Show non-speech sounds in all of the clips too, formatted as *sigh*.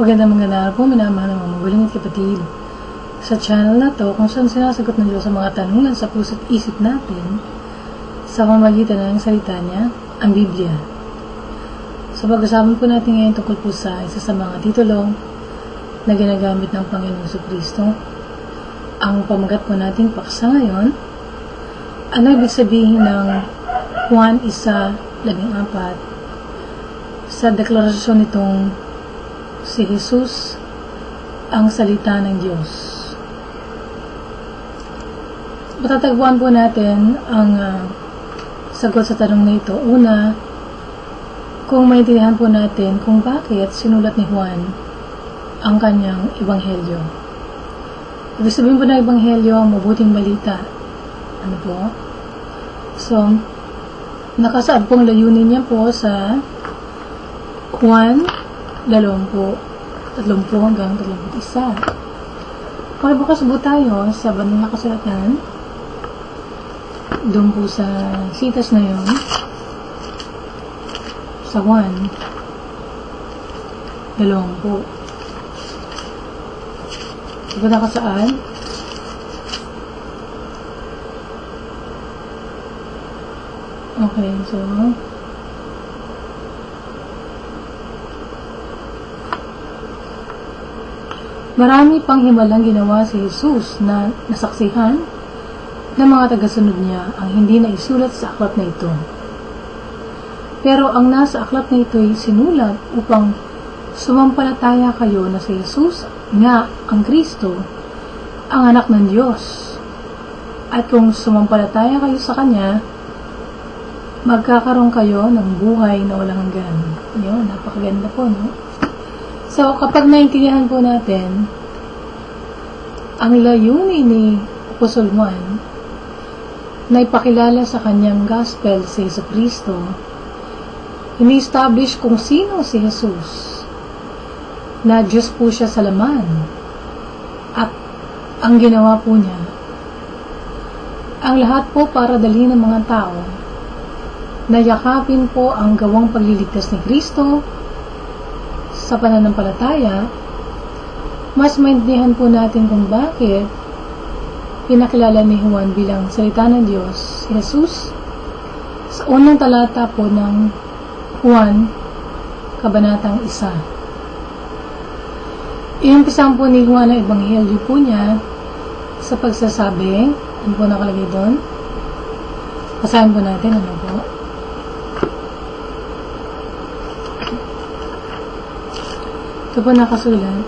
Magandang magandang araw po, minamahal ng mga magulang at kapatid. Sa channel na to, kung saan sinasagot ng Diyos ang mga tanungan sa puso't isip natin, sa pamagitan ng salita niya, ang Biblia. So pag-usapan po natin ngayon tungkol po sa isa sa mga titulo na ginagamit ng Panginoong Kristo. Ang pamagat po nating paksa ngayon, ano ibig sabihin ng Juan isa, labing apat, sa deklarasyon nitong si Jesus ang salita ng Diyos. Matatagpuan po natin ang uh, sagot sa tanong na ito. Una, kung maintindihan po natin kung bakit sinulat ni Juan ang kanyang ebanghelyo. Ibig sabihin po na ebanghelyo, mabuting balita. Ano po? So, nakasaad pong layunin niya po sa Juan dalawampu, tatlumpu hanggang tatlumpu isa. Pakibukas po tayo sa banal na kasulatan. Doon po sa sitas na yon sa 1 dalawampu. Na ka saan? Okay, so Marami pang himalang ginawa si Jesus na nasaksihan ng mga tagasunod niya ang hindi na isulat sa aklat na ito. Pero ang nasa aklat na ito ay sinulat upang sumampalataya kayo na si Jesus nga ang Kristo, ang anak ng Diyos. At kung sumampalataya kayo sa Kanya, magkakaroon kayo ng buhay na walang hanggan. Yun, napakaganda po, no? So, kapag naintindihan po natin ang layunin ni Apostol Juan na ipakilala sa kanyang gospel si Yesu Kristo, ini-establish kung sino si Jesus, na Diyos po siya sa laman, at ang ginawa po niya, ang lahat po para dali ng mga tao, na yakapin po ang gawang pagliligtas ni Kristo, sa pananampalataya, mas maintindihan po natin kung bakit pinakilala ni Juan bilang salita ng Diyos, si Jesus, sa unang talata po ng Juan, kabanatang isa. Iumpisan po ni Juan ang ebanghelyo po niya sa pagsasabi, ano po nakalagay doon? Basahin po natin, ano po? Ito po nakasulat.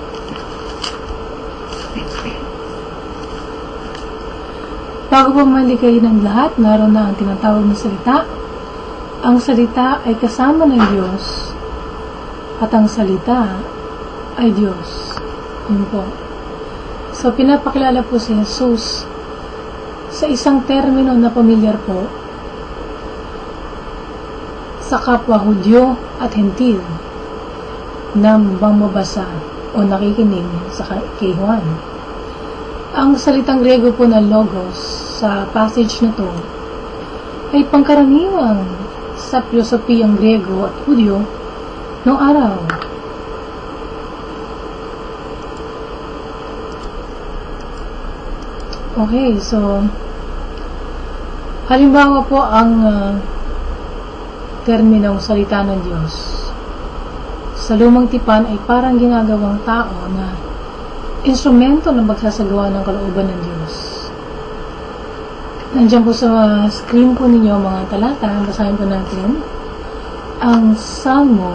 Bago po malikay ng lahat, naroon na ang tinatawag na salita. Ang salita ay kasama ng Diyos at ang salita ay Diyos. Yun po. So, pinapakilala po si Jesus sa isang termino na pamilyar po sa kapwa Hudyo at Hentil na mamabasa o nakikinig sa kay Juan. Ang salitang Grego po na logos sa passage na to ay pangkaraniwang sa filosofiyang Grego at Hudyo noong araw. Okay, so halimbawa po ang uh, terminong salita ng Diyos sa lumang tipan ay parang ginagawang tao na instrumento ng magsasagawa ng kalooban ng Diyos. Nandiyan po sa screen po ninyo mga talata, basahin po natin ang Salmo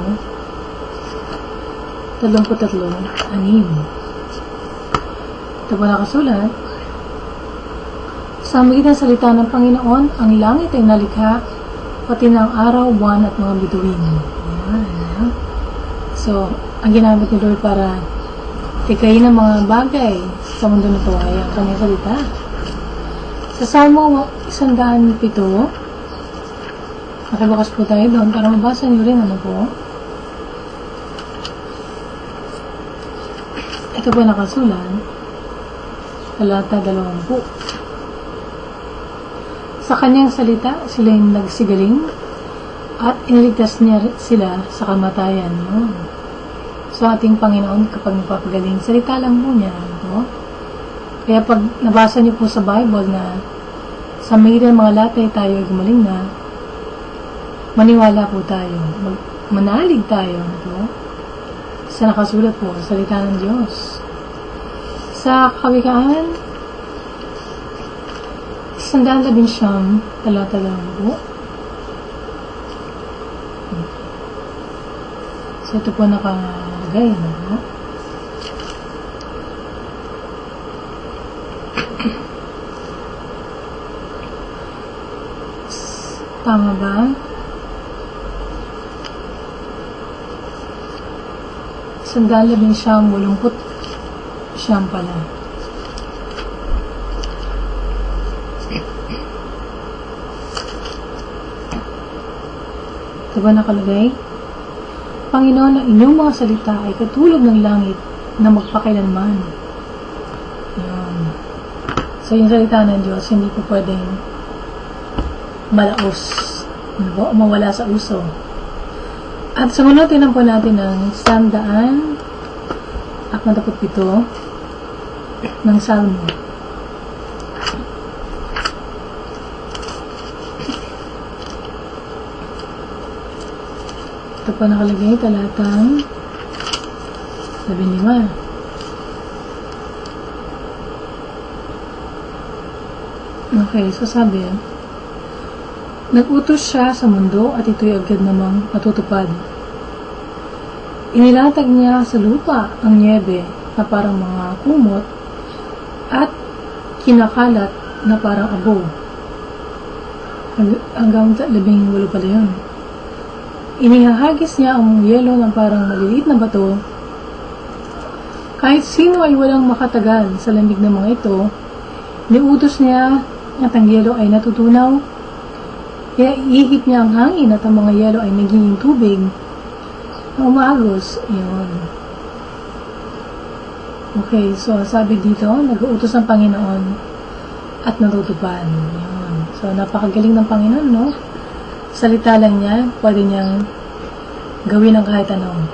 33, 6. Ito po nakasulat, sa magitan salita ng Panginoon, ang langit ay nalikha, pati ng araw, buwan at mga bituin. Ayan. So, ang ginamit ni Lord para tikayin ang mga bagay sa mundo na ito ay ang kanyang salita. Sa Salmo 107, nakibukas po tayo doon para mabasa niyo rin ano po. Ito po nakasulat. Talata 20. Sa kanyang salita, sila yung nagsigaling at iniligtas niya sila sa kamatayan. No? Sa ating Panginoon kapag nagpapagaling. Salita lang po niya. No? Kaya pag nabasa niyo po sa Bible na sa mayroon mga latay tayo ay gumaling na, maniwala po tayo. Manalig tayo. No? Sa nakasulat po, sa salita ng Diyos. Sa kawikaan, sandaan labing siyam, talata lang po. So, ito po nakalagay, *coughs* no? Tama ba? Sandaan labing siyam, walumput siyam pala. *coughs* Ito ba nakalagay? Panginoon, ang inyong mga salita ay katulad ng langit na magpakailanman. Yan. So, yung salita ng Diyos, hindi po pwedeng malaos. Mawala sa uso. At sumunod, tinan po natin ang sandaan at matapot ng Salmo. Ito po nakalagay talatang 15. Okay, so sabi, Nagutos siya sa mundo at ito'y agad namang natutupad. Inilatag niya sa lupa ang niebe na parang mga kumot at kinakalat na parang abo. Hanggang labing walo pala yun. Inihahagis niya ang yelo ng parang maliliit na bato. Kahit sino ay walang makatagal sa lamig ng mga ito, niutos niya at ang yelo ay natutunaw. Kaya ihigit niya ang hangin at ang mga yelo ay nagiging tubig na umagos. Yun. Okay, so sabi dito, nag-uutos ang Panginoon at natutupad. Yun. So, napakagaling ng Panginoon, no? Salita lang niya, pwede niyang gawin ang kahit ano.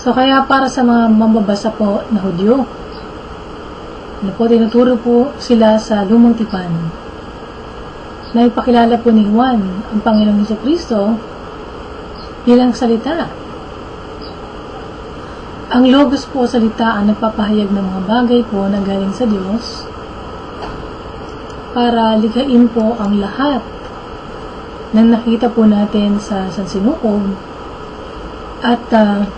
So, kaya para sa mga mambabasa po na Hudyo, na po, tinuturo po sila sa lumang tipan na ipakilala po ni Juan ang Panginoong Heso Kristo bilang salita. Ang logos po salita ang nagpapahayag ng mga bagay po na galing sa Diyos para likhain po ang lahat na nakita po natin sa San Sinukob at uh,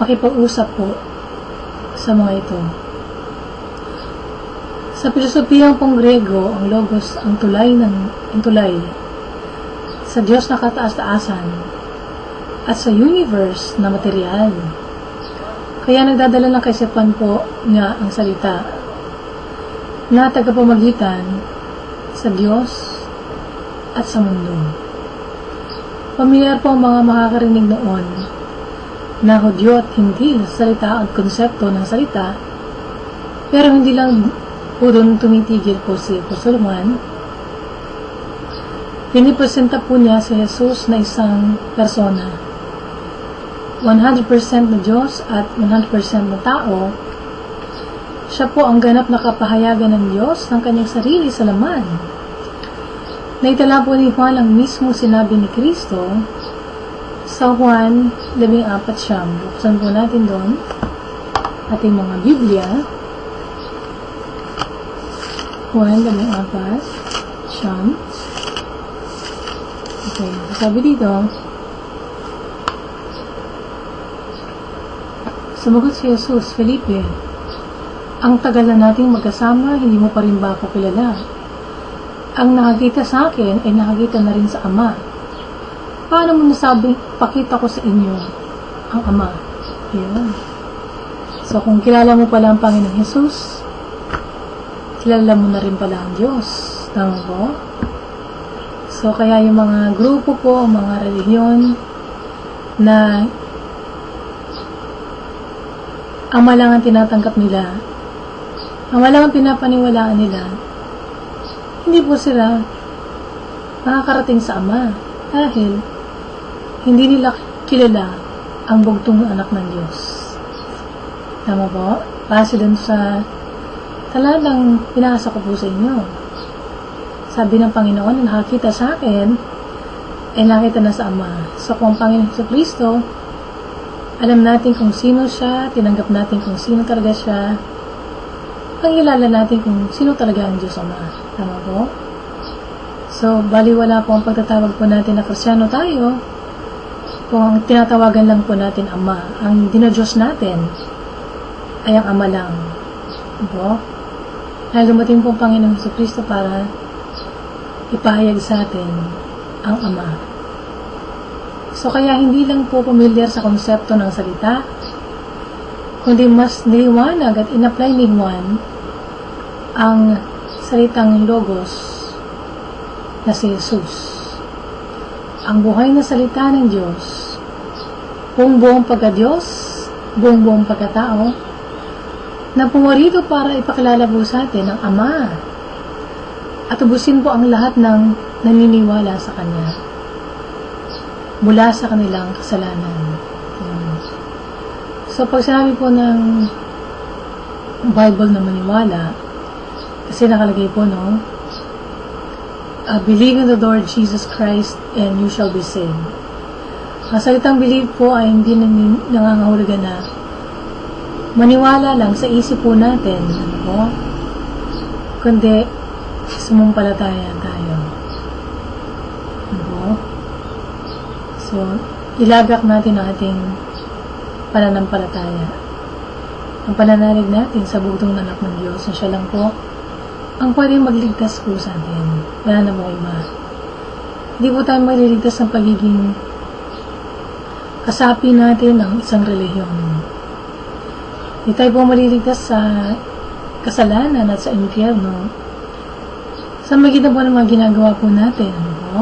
makipag-usap po sa mga ito. Sa pilosopiyang pong ang logos ang tulay ng ang tulay sa Diyos na kataas-taasan at sa universe na material. Kaya nagdadala ng kaisipan po nga ang salita na tagapamagitan sa Diyos at sa mundo. Pamilyar po ang mga makakarinig noon na Hudyo at hindi sa salita at konsepto ng salita, pero hindi lang po doon tumitigil po si Apostol Juan. Pinipresenta po niya si Jesus na isang persona. 100% na Diyos at 100% na tao siya po ang ganap na kapahayagan ng Diyos ng kanyang sarili sa laman. Naitala po ni Juan ang mismo sinabi ni Kristo sa Juan 14 siyam. Buksan po natin doon ating mga Biblia. Juan 14 siyam. Okay, sabi dito, Sumagot si Jesus, Felipe, ang tagal na nating magkasama, hindi mo pa rin ba ako kilala? Ang nakakita sa akin ay nakakita na rin sa Ama. Paano mo nasabing pakita ko sa inyo ang Ama? Yun. So, kung kilala mo pala ang Panginoong Jesus, kilala mo na rin pala ang Diyos. Tama po? So, kaya yung mga grupo po, mga relihiyon, na ama lang ang tinatanggap nila ang walang pinapaniwalaan nila, hindi po sila makakarating sa Ama dahil hindi nila kilala ang bugtong anak ng Diyos. Tama po? Base dun sa talatang pinasa ko po sa inyo. Sabi ng Panginoon na nakakita sa akin, ay nakita na sa Ama. So kung ang Panginoon sa Kristo, alam natin kung sino siya, tinanggap natin kung sino talaga siya, pangilala natin kung sino talaga ang Diyos Ama. Tama po? So, baliwala po ang pagtatawag po natin na Krisyano tayo, kung ang tinatawagan lang po natin Ama, ang dinodiyos natin ay ang Ama lang. Po? Dahil dumating po ang Panginoon sa Kristo para ipahayag sa atin ang Ama. So, kaya hindi lang po pamilyar sa konsepto ng salita, kundi mas niliwanag at in-apply ni Juan ang salitang logos na si Jesus. Ang buhay na salita ng Diyos, buong buong pagka-Diyos, buong buong pagkatao, na pumarito para ipakilala po sa atin ang Ama at ubusin po ang lahat ng naniniwala sa Kanya mula sa kanilang kasalanan. So, pag po ng Bible na maniwala, kasi nakalagay po, no? Uh, believe in the Lord Jesus Christ and you shall be saved. Ang salitang believe po ay hindi nang, nangangahulugan na maniwala lang sa isip po natin, ano po? Kundi, sumumpalataya tayo. Ano po? So, ilagak natin ang ating pananampalataya. Ang pananalig natin sa bugtong anak ng Diyos na siya lang po ang pwedeng magligtas po sa atin. Wala na mo iba. Hindi po tayo maliligtas ng pagiging kasapi natin ng isang relihiyon. Hindi tayo po maliligtas sa kasalanan at sa impyerno sa magitan po ng mga ginagawa po natin. Ano po?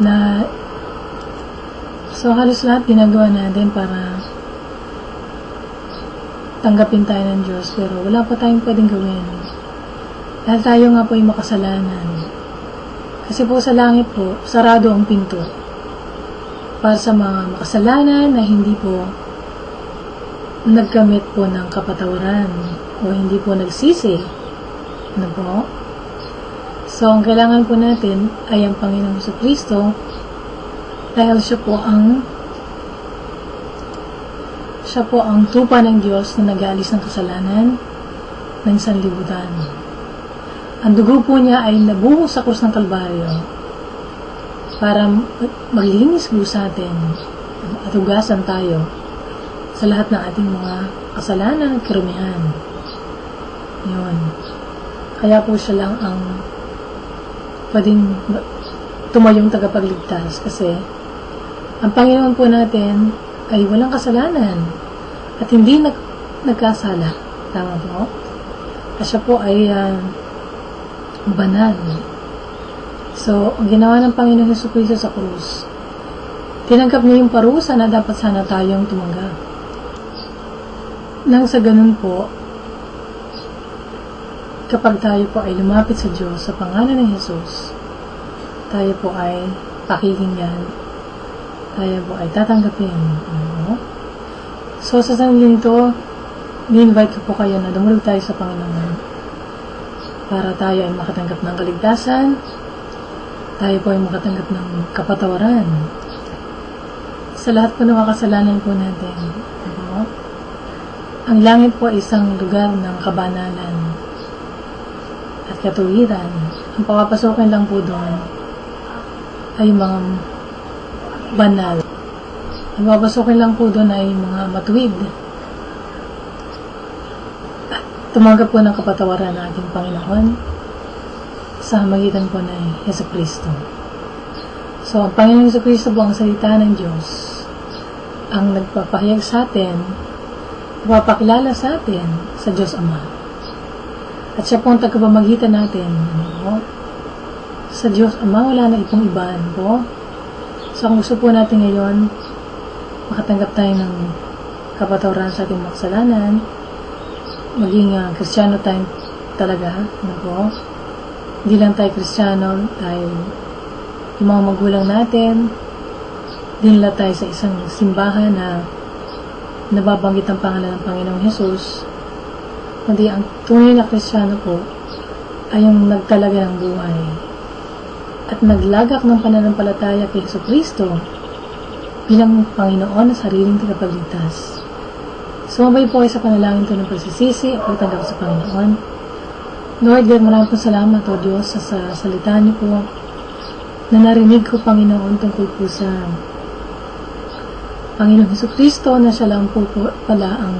Na so halos lahat ginagawa natin para tanggapin tayo ng Diyos pero wala pa tayong pwedeng gawin. Dahil tayo nga po ay makasalanan. Kasi po sa langit po, sarado ang pinto para sa mga makasalanan na hindi po nagkamit po ng kapatawaran o hindi po nagsisi. Ano po? So, ang kailangan po natin ay ang Panginoong Kristo dahil siya po ang siya po ang tupa ng Diyos na nag-aalis ng kasalanan ng sanlibutan. Ang dugo po niya ay nabuhos sa krus ng Kalbaryo para maglinis po sa atin at ugasan tayo sa lahat ng ating mga kasalanan at karumihan. Yun. Kaya po siya lang ang pwedeng tumayong tagapagligtas kasi ang Panginoon po natin ay walang kasalanan at hindi nag nagkasala. Tama po? At siya po ay uh, banal. So, ang ginawa ng Panginoon Heso Kristo sa krus, tinanggap niya yung parusa na dapat sana tayong tumanggap. Nang sa ganun po, kapag tayo po ay lumapit sa Diyos sa pangalan ng Jesus, tayo po ay pakikinggan tayo po ay tatanggapin. Ano? So, sa sanaling ito, ni-invite ko po kayo na dumulog tayo sa Panginoon para tayo ay makatanggap ng kaligtasan, tayo po ay makatanggap ng kapatawaran sa lahat po ng kasalanan po natin. Ano? Ang langit po ay isang lugar ng kabanalan at katuwiran. Ang papapasokin lang po doon ay mga banal. Ang babasokin lang po doon ay mga matuwid. Tumanggap po ng kapatawaran ng ating Panginoon sa magitan po ng Yeso Kristo. So, ang Panginoon Yeso Kristo po ang salita ng Diyos ang nagpapahayag sa atin, nagpapakilala sa atin sa Diyos Ama. At siya po ang tagapamagitan natin. Ano? Sa Diyos Ama, wala na itong ibaan po. So, kung gusto po natin ngayon, makatanggap tayo ng kapatawaran sa ating makasalanan, maging uh, kristyano tayo talaga, ano po? Hindi lang tayo kristyano dahil yung mga magulang natin dinala tayo sa isang simbahan na nababanggit ang pangalan ng Panginoong Hesus, kundi ang tunay na kristyano po ay yung nagtalaga ng buhay at naglagak ng pananampalataya kay Heso Kristo bilang Panginoon na sariling tagapagligtas. Sumabay po kayo sa panalangin to ng pagsisisi o pagtanggap sa Panginoon. Lord God, maraming po salamat o Diyos sa, sa salita niyo po na narinig ko Panginoon tungkol po sa Panginoong Heso Kristo na siya lang po, po pala ang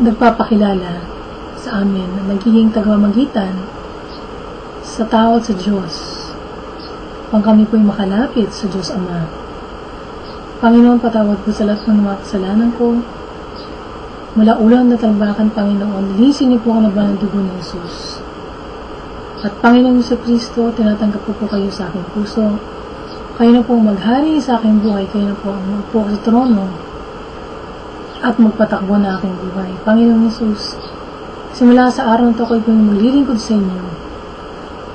nagpapakilala sa amin na nagiging tagamagitan sa tao at sa Diyos. Pang kami po'y makalapit sa Diyos Ama. Panginoon, patawad po sa lahat ng mga kasalanan ko. Mula ulang na talbakan, Panginoon, lisin niyo po ako na ng dugo ni Jesus. At Panginoon sa Kristo, tinatanggap po po kayo sa aking puso. Kayo na po maghari sa aking buhay. Kayo na po ang magpo sa trono at magpatakbo na aking buhay. Panginoon Jesus, simula sa araw na ito, kayo maglilingkod sa inyo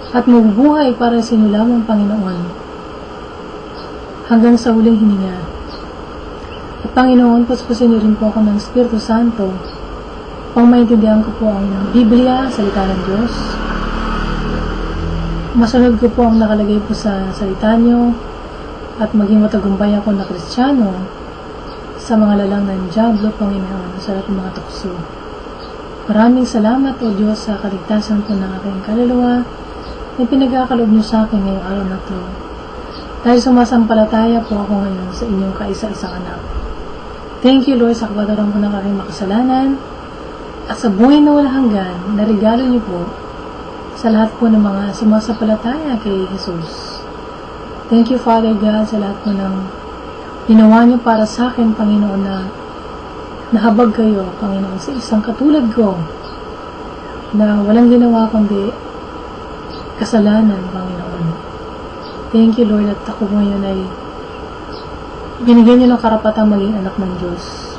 at mabubuhay para sa inyo lamang, Panginoon, hanggang sa huling hininga. At Panginoon, puspusin niyo rin po ako ng Espiritu Santo pang maintindihan ko po ang Biblia, salita ng Diyos. Masunod ko po ang nakalagay po sa salita niyo at maging matagumpay ako na Kristiyano sa mga lalang ng Diablo, Panginoon, sa lahat ng mga tukso. Maraming salamat o Diyos sa kaligtasan po ng aking kaluluwa na pinagkakaloob niyo sa akin ngayong araw na to. Dahil sumasampalataya po ako ngayon sa inyong kaisa-isang anak. Thank you, Lord, sa kabataran ko ng aking makasalanan at sa buhay na wala hanggan na regalo niyo po sa lahat po ng mga sumasapalataya kay Jesus. Thank you, Father God, sa lahat po ng ginawa niyo para sa akin, Panginoon, na nahabag kayo, Panginoon, sa isang katulad ko na walang ginawa kundi kasalanan, Panginoon. Thank you, Lord, at ako ngayon ay binigyan niyo ng karapatang maging anak ng Diyos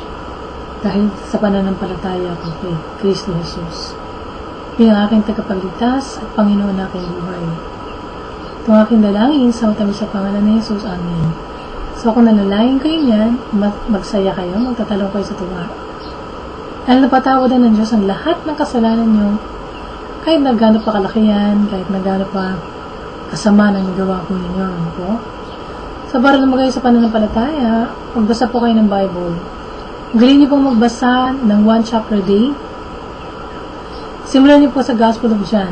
dahil sa pananampalataya ko kay Kristo Jesus. Bilang aking tagapagligtas at Panginoon na aking buhay. Itong aking dalangin sa utami sa pangalan ni Jesus. Amen. So kung nanalangin kayo niyan, magsaya kayo, magtatalong kayo sa tuwa. Dahil napatawadan ng Diyos ang lahat ng kasalanan niyo, kahit na gano'n pa kalaki yan, kahit na gano'n pa kasama ng nagawa po ninyo. Ano po? Sa para lumagay sa pananampalataya, magbasa po kayo ng Bible. Galing niyo pong magbasa ng one chapter a day. Simulan niyo po sa Gospel of John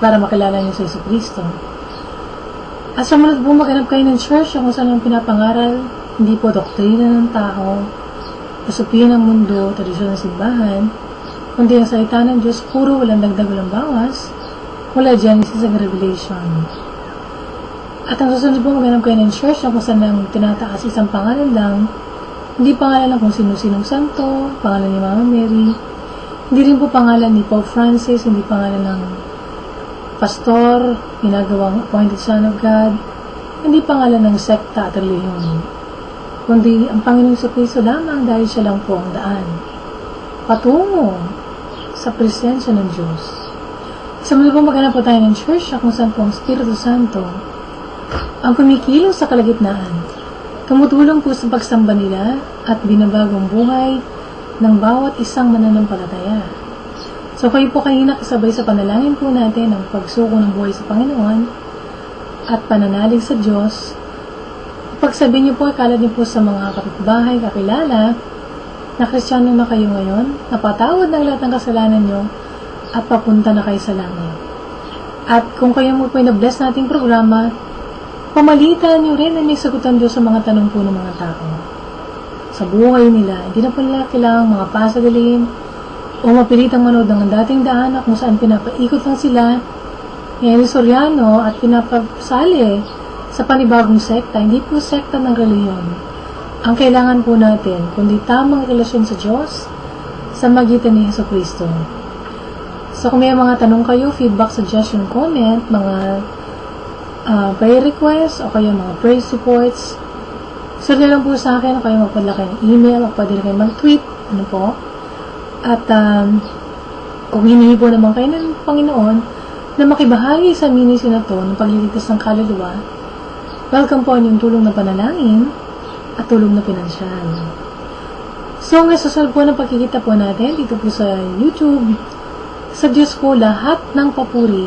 para makilala niyo sa Iso Kristo. At sumunod po maghanap kayo ng church kung saan ang pinapangaral, hindi po doktrina ng tao, kasupin ng mundo, tradisyon ng simbahan, kundi ang salita ng Diyos puro walang dagdag walang bawas, mula Genesis hanggang Revelation. At ang susunod po maghanap kayo ng church na kung saan lang tinataas isang pangalan lang, hindi pangalan lang kung sino-sinong santo, pangalan ni Mama Mary, hindi rin po pangalan ni Pope Francis, hindi pangalan ng pastor, ginagawang appointed son of God, hindi pangalan ng sekta at reliyon, kundi ang Panginoong sa Kristo lamang dahil siya lang po ang daan. Patungo sa presensya ng Diyos. Sa muli po maghanap po tayo ng church na kung saan po ang Espiritu Santo ang kumikilos sa kalagitnaan. Tumutulong po sa pagsamba nila at binabagong buhay ng bawat isang mananampalataya. So kayo po kayo nakasabay sa panalangin po natin ang pagsuko ng buhay sa Panginoon at pananalig sa Diyos. Pagsabihin niyo po, ikalat niyo po sa mga kapitbahay, kakilala, na kristyano na kayo ngayon, napatawad ng lahat ng kasalanan niyo, at papunta na kayo sa langit. At kung kayo mo po na-bless nating programa, Pamalitan niyo rin na may sagutan Diyos sa mga tanong po ng mga tao. Sa buhay nila, hindi na pala kailangang mga pasadalin o mapilitang manood ng dating daan kung saan pinapaikot lang sila ni Eli Soriano at pinapasali sa panibagong sekta. Hindi po sekta ng reliyon. Ang kailangan po natin, kundi tamang relasyon sa Diyos sa magitan ni Yeso Kristo. So kung may mga tanong kayo, feedback, suggestion, comment, mga uh, prayer request o kaya mga prayer supports, send lang po sa akin o kaya magpadala kayo ng email o pwede kayo mag-tweet, ano po. At um, kung hinihi po naman kayo ng Panginoon na makibahagi sa ministry na to ng pagliligtas ng kaluluwa, Welcome po ang tulong na panalangin at tulong na pinansyal. So, ang nasasal po ng pagkikita po natin dito po sa YouTube, sa Diyos po lahat ng papuri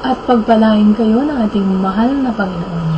at pagpalain kayo ng ating mahal na Panginoon.